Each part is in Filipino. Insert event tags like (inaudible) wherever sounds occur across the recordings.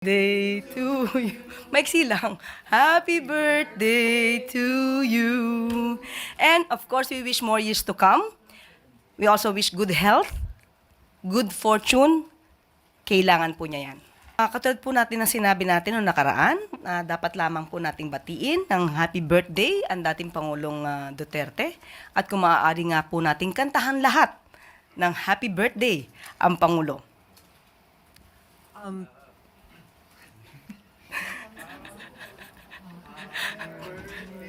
Day to you. (laughs) Maiksi lang. Happy birthday to you. And of course, we wish more years to come. We also wish good health, good fortune. Kailangan po niya yan. Uh, katulad po natin ng sinabi natin noong nakaraan, na dapat lamang po nating batiin ng happy birthday ang dating Pangulong ah, Duterte. At kung maaari nga po nating kantahan lahat ng happy birthday ang Pangulo.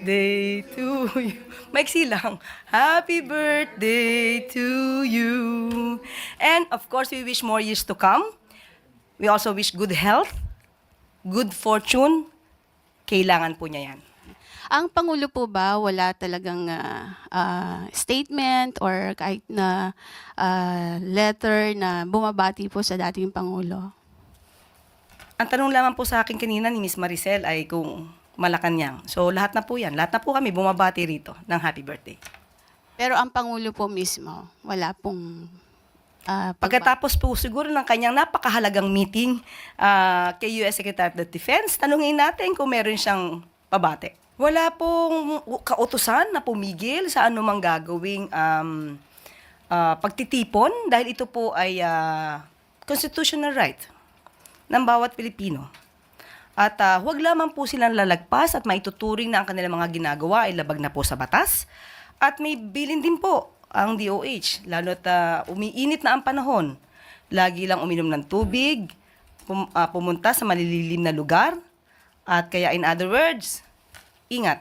Day to you. (laughs) Maiksi lang. Happy birthday to you. And of course, we wish more years to come. We also wish good health, good fortune. Kailangan po niya yan. Ang Pangulo po ba wala talagang ah, ah, statement or kahit na ah, letter na bumabati po sa dating Pangulo? Ang tanong lamang po sa akin kanina ni Miss Maricel ay kung Malacanang. So lahat na po yan. Lahat na po kami bumabati rito ng happy birthday. Pero ang Pangulo po mismo, wala pong pagba- Pagkatapos po siguro ng kanyang napakahalagang meeting ah, kay US Secretary of Defense, tanungin natin kung meron siyang pabate. Wala pong kautusan na pumigil sa anumang gagawing um, ah, pagtitipon dahil ito po ay ah, constitutional right ng bawat Pilipino. At ah, huwag lamang po silang lalagpas at maituturing na ang kanilang mga ginagawa ay labag na po sa batas. At may bilin din po ang DOH, lalo't ah, umiinit na ang panahon. Lagi lang uminom ng tubig, pum- ah, pumunta sa malililim na lugar, at kaya in other words, ingat.